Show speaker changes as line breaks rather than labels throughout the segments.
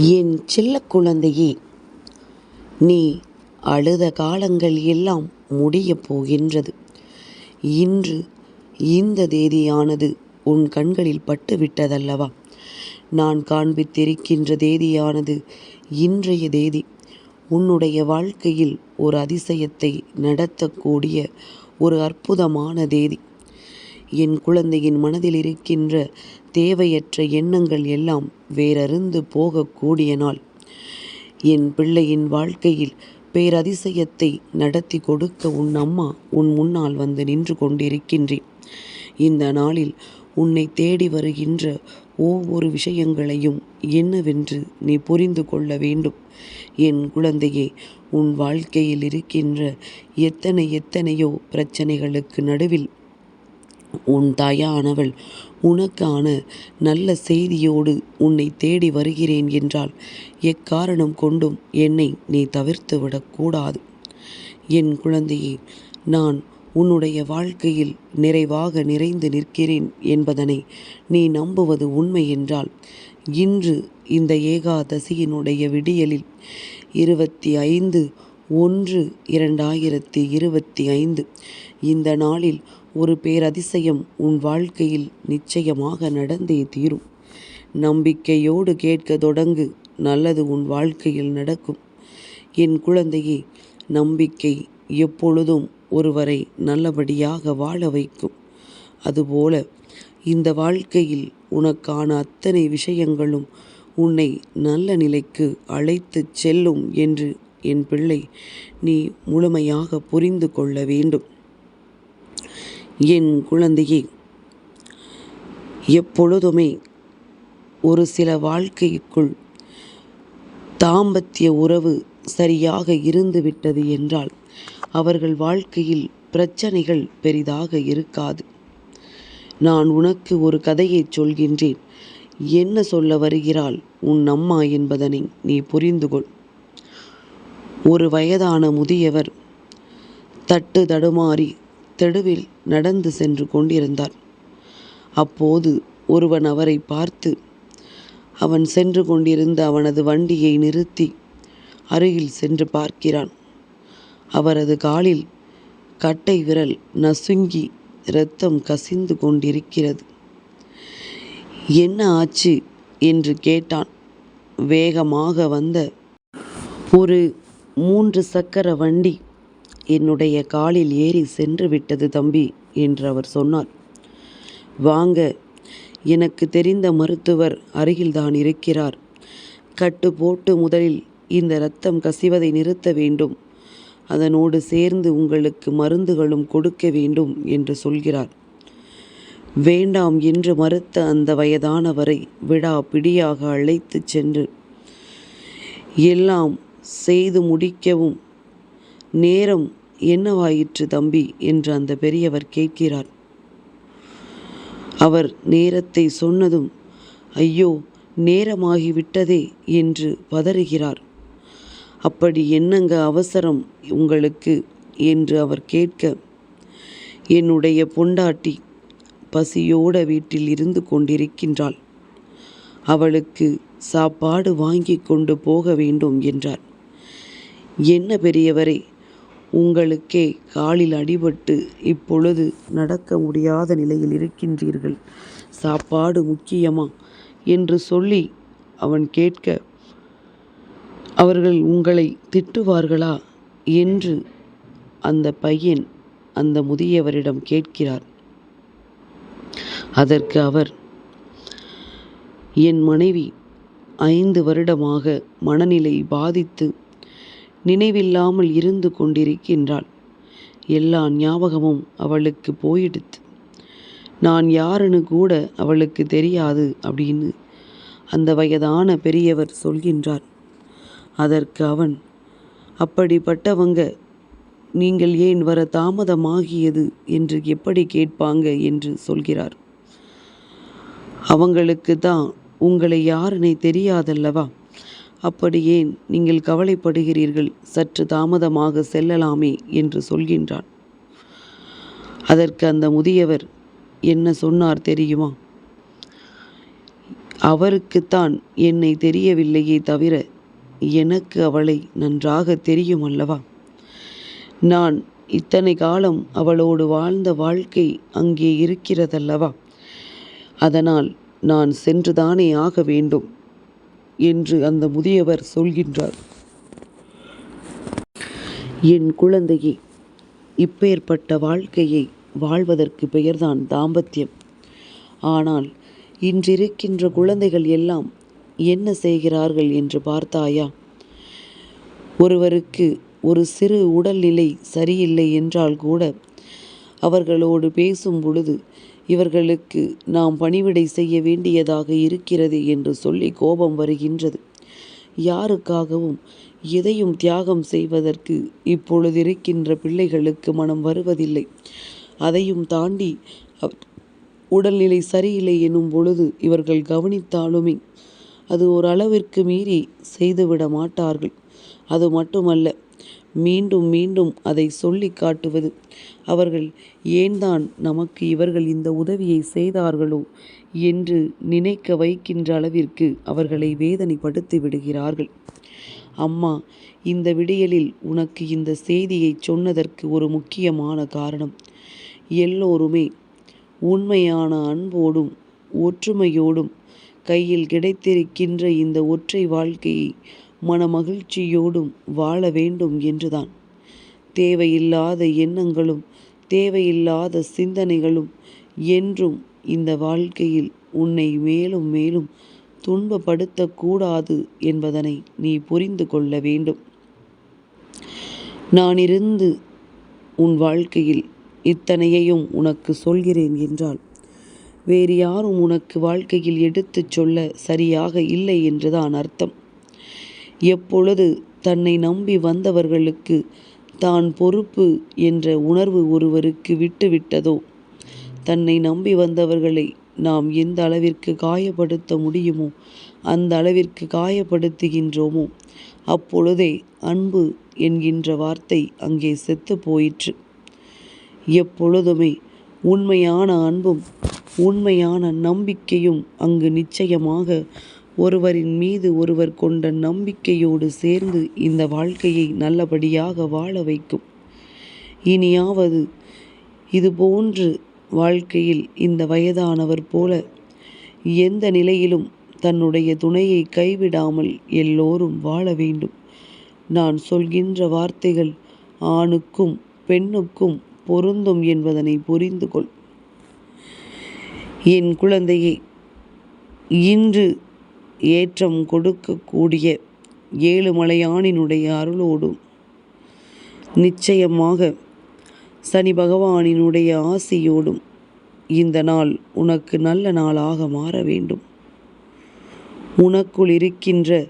என் செல்ல குழந்தையே நீ அழுத காலங்கள் எல்லாம் முடியப் போகின்றது. இன்று இந்த தேதியானது உன் கண்களில் பட்டுவிட்டதல்லவா? நான் காண்பித்திருக்கின்ற தேதியானது இன்றைய தேதி. உன்னுடைய வாழ்க்கையில் ஒரு அதிசயத்தை நடத்தக்கூடிய ஒரு அற்புதமான தேதி. என் குழந்தையின் மனதில் இருக்கின்ற தேவையற்ற எண்ணங்கள் எல்லாம் வேறறிந்து போகக்கூடிய நாள். என் பிள்ளையின் வாழ்க்கையில் பேரதிசயத்தை நடத்தி கொடுக்க உன் அம்மா உன் முன்னால் வந்து நின்று கொண்டிருக்கின்றேன். இந்த நாளில் உன்னை தேடி வருகின்ற ஒவ்வொரு விஷயங்களையும் என்னவென்று நீ புரிந்து கொள்ள வேண்டும். என் குழந்தையே உன் வாழ்க்கையில் இருக்கின்ற எத்தனை எத்தனையோ பிரச்சனைகளுக்கு நடுவில் உன் தாயானவள் உனக்கான நல்ல செய்தியோடு உன்னை தேடி வருகிறேன் என்றால் எக்காரணம் கொண்டும் என்னை நீ தவிர்த்து விடக்கூடாது. என் குழந்தையே நான் உன்னுடைய வாழ்க்கையில் நிறைவாக நிறைந்து நிற்கிறேன் என்பதனை நீ நம்புவது உண்மை என்றால் இன்று இந்த ஏகாதசியினுடைய விடியலில் இருபத்தி ஐந்து ஒன்று இரண்டாயிரத்தி இருபத்தி ஐந்து இந்த நாளில் ஒரு பேரதிசயம் உன் வாழ்க்கையில் நிச்சயமாக நடந்தே தீரும். நம்பிக்கையோடு கேட்க தொடங்கு நல்லது உன் வாழ்க்கையில் நடக்கும். என் குழந்தையே நம்பிக்கை எப்பொழுதும் ஒருவரை நல்லபடியாக வாழ வைக்கும். அதுபோல இந்த வாழ்க்கையில் உனக்கான அத்தனை விஷயங்களும் உன்னை நல்ல நிலைக்கு அழைத்துச் செல்லும் என்று என் பிள்ளை நீ முழுமையாக புரிந்து கொள்ள வேண்டும். என் குழந்தையே எப்பொழுதுமே ஒரு சில வாழ்க்கைக்குள் தாம்பத்திய உறவு சரியாக இருந்துவிட்டது என்றால் அவர்கள் வாழ்க்கையில் பிரச்சனைகள் பெரிதாக இருக்காது. நான் உனக்கு ஒரு கதையை சொல்கின்றேன். என்ன சொல்ல வருகிறாள் உன் அம்மா என்பதனை நீ புரிந்து கொள் ஒரு வயதான முதியவர் தட்டு தடுமாறி தெருவில் நடந்து சென்று கொண்டிருந்தார் அப்போது ஒருவன் அவரை பார்த்து அவன் சென்று கொண்டிருந்த அவனது வண்டியை நிறுத்தி அருகில் சென்று பார்க்கிறான். அவரது காலில் கட்டை விரல் நசுங்கி இரத்தம் கசிந்து கொண்டிருக்கிறது. என்ன ஆச்சு? என்று கேட்டான். வேகமாக வந்த ஒரு மூன்று சக்கர வண்டி என்னுடைய காலில் ஏறி சென்று விட்டது தம்பி என்று அவர் சொன்னார். வாங்க எனக்கு தெரிந்த மருத்துவர் அருகில்தான் இருக்கிறார். கட்டு போட்டு முதலில் இந்த இரத்தம் கசிவதை நிறுத்த வேண்டும். அதனோடு சேர்ந்து உங்களுக்கு மருந்துகளும் கொடுக்க வேண்டும் என்று சொல்கிறார். வேண்டாம் என்று மறுத்த அந்த வயதானவரை விடா பிடியாக அழைத்துச் சென்று எல்லாம் செய்து முடிக்கவும் நேரம் என்னவாயிற்று தம்பி? என்று அந்த பெரியவர் கேட்கிறார். அவர் நேரத்தை சொன்னதும் ஐயோ நேரமாகிவிட்டதே என்று பதறுகிறார். அப்படி என்னங்க அவசரம் உங்களுக்கு? என்று அவர் கேட்க என்னுடைய பொண்டாட்டி பசியோட வீட்டில் இருந்து கொண்டிருக்கின்றாள். அவளுக்கு சாப்பாடு வாங்கி கொண்டு போக வேண்டும் என்றார். என்ன பெரியவரே உங்களுக்கே காலில் அடிபட்டு இப்பொழுது நடக்க முடியாத நிலையில் இருக்கின்றீர்கள். சாப்பாடு முக்கியமா? என்று சொல்லி அவன் கேட்க அவர்கள் உங்களை திட்டுவார்களா? என்று அந்த பையன் அந்த முதியவரிடம் கேட்கிறார். அதற்கு அவர் என் மனைவி ஐந்து வருடமாக மனநிலை பாதித்து நினைவில்லாமல் இருந்து கொண்டிருக்கின்றாள். எல்லா ஞாபகமும் அவளுக்கு போயிடுத்து. நான் யாருன்னு கூட அவளுக்கு தெரியாது அப்படின்னு அந்த வயதான பெரியவர் சொல்கின்றார். அதற்கு அவன் அப்படிப்பட்டவங்க நீங்கள் ஏன் வர தாமதமாகியது என்று எப்படி கேட்பாங்க? என்று சொல்கிறார். அவங்களுக்கு தான் உங்களை யாருனை தெரியாதல்லவா? அப்படி ஏன் நீங்கள் கவலைப்படுகிறீர்கள்? சற்று தாமதமாக செல்லலாமே என்று சொல்கின்றான். அதற்கு அந்த முதியவர் என்ன சொன்னார் தெரியுமா? அவருக்குத்தான் என்னை தெரியவில்லையே தவிர எனக்கு அவளை நன்றாக தெரியும் அல்லவா நான் இத்தனை காலம் அவளோடு வாழ்ந்த வாழ்க்கை அங்கே இருக்கிறதல்லவா? அதனால் நான் சென்றுதானே ஆக வேண்டும். என்று அந்த முதியவர் சொல்கின்றார். என் குழந்தையே இப்பேற்பட்ட வாழ்க்கையை வாழ்வதற்கு பெயர்தான் தாம்பத்தியம். ஆனால் இன்றிருக்கின்ற குழந்தைகள் எல்லாம் என்ன செய்கிறார்கள் என்று பார்த்தாயா? ஒருவருக்கு ஒரு சிறு உடல்நிலை சரியில்லை என்றால் கூட அவர்களோடு பேசும் பொழுது இவர்களுக்கு நாம் பணிவிடை செய்ய வேண்டியதாக இருக்கிறது என்று சொல்லி கோபம் வருகின்றது. யாருக்காகவும் எதையும் தியாகம் செய்வதற்கு இப்பொழுது இருக்கின்ற பிள்ளைகளுக்கு மனம் வருவதில்லை. அதையும் தாண்டி உடல்நிலை சரியில்லை எனும் பொழுது இவர்கள் கவனித்தாலுமே அது ஒரு அளவிற்கு மீறி செய்துவிட மாட்டார்கள். அது மட்டுமல்ல மீண்டும் மீண்டும் அதை சொல்லி காட்டுவது அவர்கள் ஏன்தான் நமக்கு இவர்கள் இந்த உதவியை செய்தார்களோ என்று நினைக்க வைக்கின்ற அளவிற்கு அவர்களை வேதனைப்படுத்தி விடுகிறார்கள். அம்மா இந்த விடியலில் உனக்கு இந்த செய்தியை சொன்னதற்கு ஒரு முக்கியமான காரணம். எல்லோருமே உண்மையான அன்போடும் ஒற்றுமையோடும் கையில் கிடைத்திருக்கின்ற இந்த ஒற்றை வாழ்க்கையை மனமகிழ்ச்சியோடும் வாழ வேண்டும் என்றுதான். தேவையில்லாத எண்ணங்களும் தேவையில்லாத சிந்தனைகளும் என்றும் இந்த வாழ்க்கையில் உன்னை மேலும் மேலும் துன்பப்படுத்தக்கூடாது என்பதனை நீ புரிந்து கொள்ள வேண்டும். நான் இருந்து உன் வாழ்க்கையில் இத்தனையையும் உனக்கு சொல்கிறேன் என்றால் வேறு யாரும் உனக்கு வாழ்க்கையில் எடுத்துச் சொல்ல சரியாக இல்லை என்றுதான் அர்த்தம். எப்பொழுது தன்னை நம்பி வந்தவர்களுக்கு தான் பொறுப்பு என்ற உணர்வு ஒருவருக்கு விட்டுவிட்டதோ? தன்னை நம்பி வந்தவர்களை நாம் எந்த அளவிற்கு காயப்படுத்த முடியுமோ அந்த அளவிற்கு காயப்படுத்துகின்றோமோ அப்பொழுதே அன்பு என்கின்ற வார்த்தை அங்கே செத்து போயிற்று. எப்பொழுதுமே உண்மையான அன்பும் உண்மையான நம்பிக்கையும் அங்கு நிச்சயமாக ஒருவரின் மீது ஒருவர் கொண்ட நம்பிக்கையோடு சேர்ந்து இந்த வாழ்க்கையை நல்லபடியாக வாழ வைக்கும். இனியாவது இதுபோன்று வாழ்க்கையில் இந்த வயதானவர் போல எந்த நிலையிலும் தன்னுடைய துணையை கைவிடாமல் எல்லோரும் வாழ வேண்டும். நான் சொல்கின்ற வார்த்தைகள் ஆணுக்கும் பெண்ணுக்கும் பொருந்தும் என்பதனை புரிந்து கொள் என் குழந்தையை இன்று ஏற்றம் கொடுக்கக்கூடிய ஏழுமலையானினுடைய அருளோடும் நிச்சயமாக சனி பகவானினுடைய ஆசியோடும் இந்த நாள் உனக்கு நல்ல நாளாக மாற வேண்டும். உனக்குள் இருக்கின்ற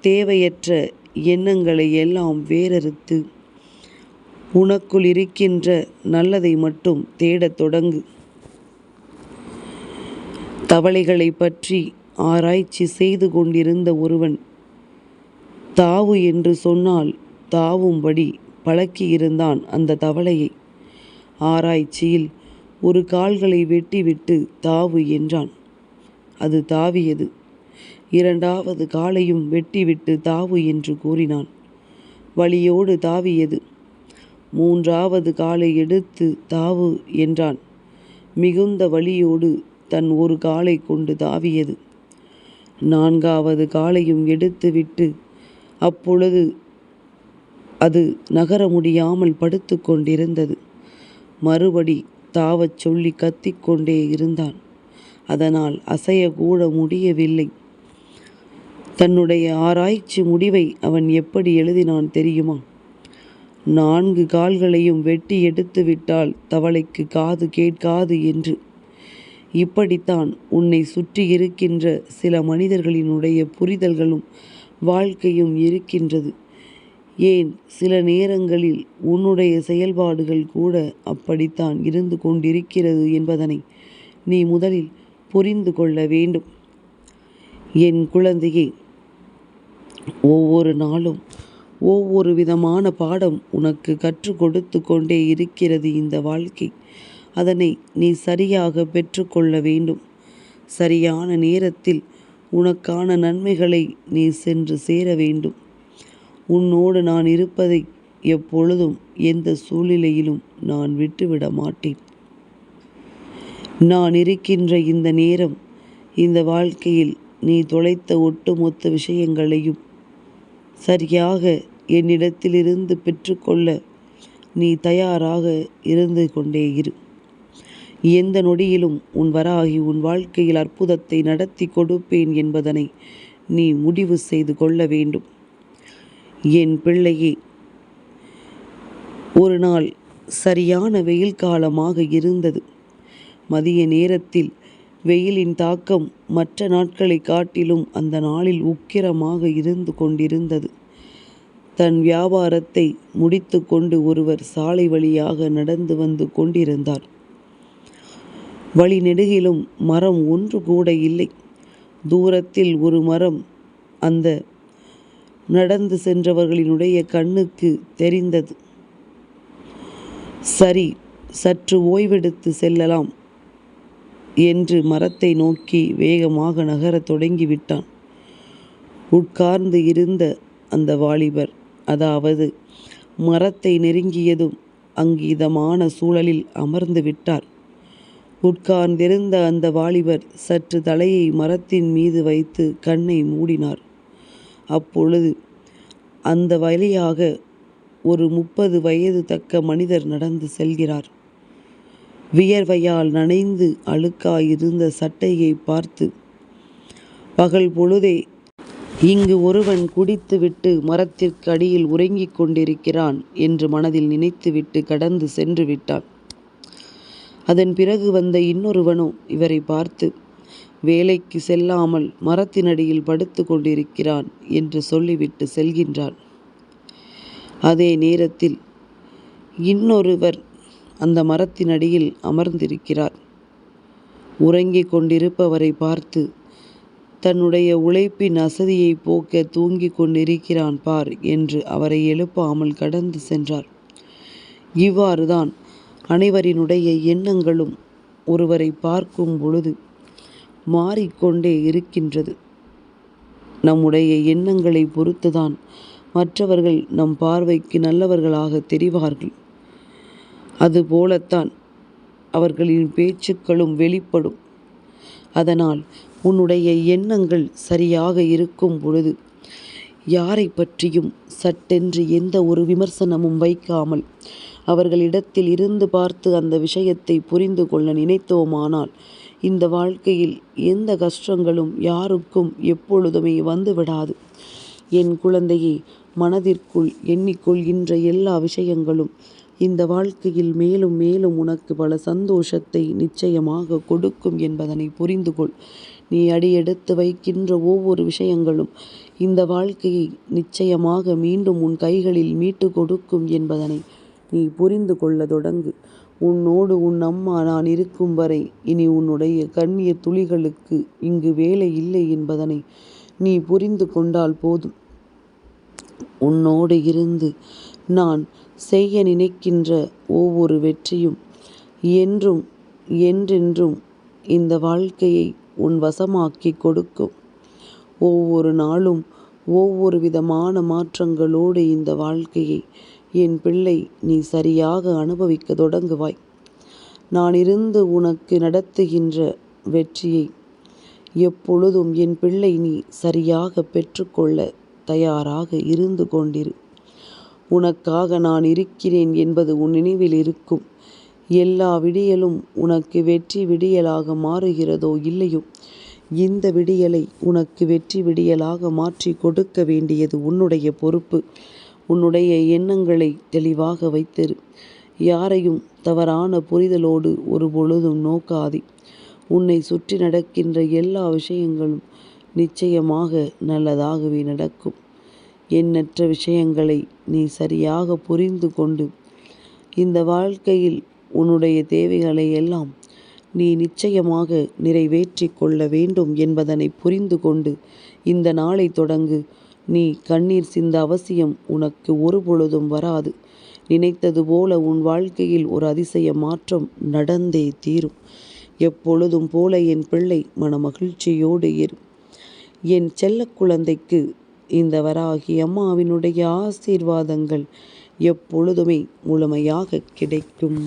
தேவையற்ற எண்ணங்களை எல்லாம் வேறறுத்து உனக்குள் இருக்கின்ற நல்லதை மட்டும் தேடத் தொடங்கு. தவளைகளை பற்றி ஆராய்ச்சி செய்து கொண்டிருந்த ஒருவன் தாவு என்று சொன்னால் தாவும்படி பழக்கியிருந்தான் அந்த தவளையை. ஆராய்ச்சியில் ஒரு கால்களை வெட்டிவிட்டு தாவு என்றான். அது தாவியது. இரண்டாவது காலையும் வெட்டிவிட்டு தாவு என்று கூறினான். வழியோடு தாவியது. மூன்றாவது காலை எடுத்து தாவு என்றான். மிகுந்த வழியோடு தன் ஒரு காலை கொண்டு தாவியது. நான்காவது காலையும் எடுத்துவிட்டு அப்பொழுது அது நகர முடியாமல் படுத்து கொண்டிருந்தது. மறுபடி தாவச் சொல்லி கத்திக்கொண்டே இருந்தான். அதனால் அசையக்கூட முடியவில்லை. தன்னுடைய ஆராய்ச்சி முடிவை அவன் எப்படி எழுதினான் தெரியுமா? நான்கு கால்களையும் வெட்டி எடுத்து விட்டால் தவளைக்கு காது கேட்காது என்று. இப்படித்தான் உன்னை சுற்றி இருக்கின்ற சில மனிதர்களினுடைய புரிதல்களும் வாழ்க்கையும் இருக்கின்றது. ஏன்? சில நேரங்களில் உன்னுடைய செயல்பாடுகள் கூட அப்படித்தான் இருந்து கொண்டிருக்கிறது என்பதனை நீ முதலில் புரிந்து கொள்ள வேண்டும். என் குழந்தையே ஒவ்வொரு நாளும் ஒவ்வொரு விதமான பாடம் உனக்கு கற்றுக் கொடுத்து கொண்டே இருக்கிறது இந்த வாழ்க்கை. அதனை நீ சரியாக பெற்றுக்கொள்ள வேண்டும். சரியான நேரத்தில் உனக்கான நன்மைகளை நீ சென்று சேர வேண்டும். உன்னோடு நான் இருப்பதை எப்பொழுதும் எந்த சூழ்நிலையிலும் நான் விட்டுவிட மாட்டேன். நான் இருக்கின்ற இந்த நேரம் இந்த வாழ்க்கையில் நீ தொலைத்த ஒட்டுமொத்த விஷயங்களையும் சரியாக என்னிடத்திலிருந்து பெற்றுக்கொள்ள நீ தயாராக இருந்து கொண்டே இரு. எந்த நொடியிலும் உன் வராகி உன் வாழ்க்கையில் அற்புதத்தை நடத்தி கொடுப்பேன் என்பதனை நீ முடிவு செய்து கொள்ள வேண்டும். என் பிள்ளையே ஒரு நாள் சரியான வெயில் காலமாக இருந்தது. மதிய நேரத்தில் வெயிலின் தாக்கம் மற்ற நாட்களை காட்டிலும் அந்த நாளில் உக்கிரமாக இருந்து கொண்டிருந்தது. தன் வியாபாரத்தை முடித்து கொண்டு ஒருவர் சாலை வழியாக நடந்து வந்து கொண்டிருந்தார். வழி நெடுகிலும் மரம் ஒன்று கூட இல்லை. தூரத்தில் ஒரு மரம் அந்த நடந்து சென்றவர்களினுடைய கண்ணுக்கு தெரிந்தது. சரி சற்று ஓய்வெடுத்து செல்லலாம் என்று மரத்தை நோக்கி வேகமாக நகரத் தொடங்கிவிட்டான். உட்கார்ந்து இருந்த அந்த வாலிபர் அதாவது மரத்தை நெருங்கியதும் அங்கீதமான சூழலில் அமர்ந்து விட்டார். உட்கார்ந்திருந்த அந்த வாலிபர் சற்று தலையை மரத்தின் மீது வைத்து கண்ணை மூடினார். அப்பொழுது அந்த வழியாக ஒரு முப்பது வயது தக்க மனிதர் நடந்து செல்கிறார். வியர்வையால் நனைந்து அழுக்காயிருந்த சட்டையை பார்த்து பகல் பொழுதே இங்கு ஒருவன் குடித்துவிட்டு மரத்திற்கு அடியில் உறங்கிக் கொண்டிருக்கிறான் என்று மனதில் நினைத்துவிட்டு கடந்து சென்று விட்டான். அதன் பிறகு வந்த இன்னொருவனோ இவரை பார்த்து வேலைக்கு செல்லாமல் மரத்தினடியில் படுத்து கொண்டிருக்கிறான் என்று சொல்லிவிட்டு செல்கின்றான் அதே நேரத்தில் இன்னொருவர் அந்த மரத்தினடியில் அமர்ந்திருக்கிறார். உறங்கிக் கொண்டிருப்பவரை பார்த்து தன்னுடைய உழைப்பின் அசதியை போக்க தூங்கிக் கொண்டிருக்கிறான் பார் என்று அவரை எழுப்பாமல் கடந்து சென்றார். இவ்வாறுதான் அனைவரினுடைய எண்ணங்களும் ஒருவரை பார்க்கும் பொழுது மாறிக்கொண்டே இருக்கின்றது. நம்முடைய எண்ணங்களை பொறுத்துதான் மற்றவர்கள் நம் பார்வைக்கு நல்லவர்களாக தெரிவார்கள். அதுபோலத்தான் அவர்களின் பேச்சுக்களும் வெளிப்படும். அதனால் உன்னுடைய எண்ணங்கள் சரியாக இருக்கும் பொழுது யாரை பற்றியும் சட்டென்று எந்த ஒரு விமர்சனமும் வைக்காமல் அவர்களிடத்தில் இருந்து பார்த்து அந்த விஷயத்தை புரிந்து கொள்ள நினைத்தோமானால் இந்த வாழ்க்கையில் எந்த கஷ்டங்களும் யாருக்கும் எப்பொழுதுமே வந்துவிடாது என் குழந்தையை மனதிற்குள் எண்ணிக்கொள்கின்ற எல்லா விஷயங்களும் இந்த வாழ்க்கையில் மேலும் மேலும் உனக்கு பல சந்தோஷத்தை நிச்சயமாக கொடுக்கும் என்பதனை புரிந்து கொள். நீ அடியெடுத்து வைக்கின்ற ஒவ்வொரு விஷயங்களும் இந்த வாழ்க்கையை நிச்சயமாக மீண்டும் உன் கைகளில் மீட்டு கொடுக்கும் என்பதனை நீ புரிந்து கொள்ள தொடங்கு. உன்னோடு உன் அம்மா நான் இருக்கும் வரை இனி உன்னுடைய கண்ணீர் துளிகளுக்கு இங்கு வேலை இல்லை என்பதனை நீ புரிந்து கொண்டால் போதும். உன்னோடு இருந்து நான் செய்ய நினைக்கின்ற ஒவ்வொரு வெற்றியும் என்றும் என்றென்றும் இந்த வாழ்க்கையை உன் வசமாக்கி கொடுக்கும். ஒவ்வொரு நாளும் ஒவ்வொரு விதமான மாற்றங்களோடு இந்த வாழ்க்கையை என் பிள்ளை நீ சரியாக அனுபவிக்க தொடங்குவாய். நான் இருந்து உனக்கு நடத்துகின்ற வெற்றியை எப்பொழுதும் என் பிள்ளை நீ சரியாக பெற்றுக்கொள்ள தயாராக இருந்து கொண்டிரு. உனக்காக நான் இருக்கிறேன் என்பது உன் நினைவில் இருக்கும். எல்லா விடியலும் உனக்கு வெற்றி விடியலாக மாறுகிறதோ இல்லையோ இந்த விடியலை உனக்கு வெற்றி விடியலாக மாற்றி கொடுக்க வேண்டியது உன்னுடைய பொறுப்பு. உன்னுடைய எண்ணங்களை தெளிவாக வைத்திரு. யாரையும் தவறான புரிதலோடு ஒரு பொழுதும் நோக்காதே. உன்னை சுற்றி நடக்கின்ற எல்லா விஷயங்களும் நிச்சயமாக நல்லதாகவே நடக்கும். எண்ணற்ற விஷயங்களை நீ சரியாக புரிந்து கொண்டு இந்த வாழ்க்கையில் உன்னுடைய தேவைகளை எல்லாம் நீ நிச்சயமாக நிறைவேற்றி கொள்ள வேண்டும் என்பதனை புரிந்து கொண்டு இந்த நாளை தொடங்கு. நீ கண்ணீர் சிந்த அவசியம் உனக்கு ஒரு பொழுதும் வராது. நினைத்தது போல உன் வாழ்க்கையில் ஒரு அதிசய மாற்றம் நடந்தே தீரும். எப்பொழுதும் போல என் பிள்ளை மன மகிழ்ச்சியோடு இரு. என் செல்ல குழந்தைக்கு இந்த வராகி அம்மாவினுடைய ஆசீர்வாதங்கள் எப்பொழுதுமே முழுமையாக கிடைக்கும்.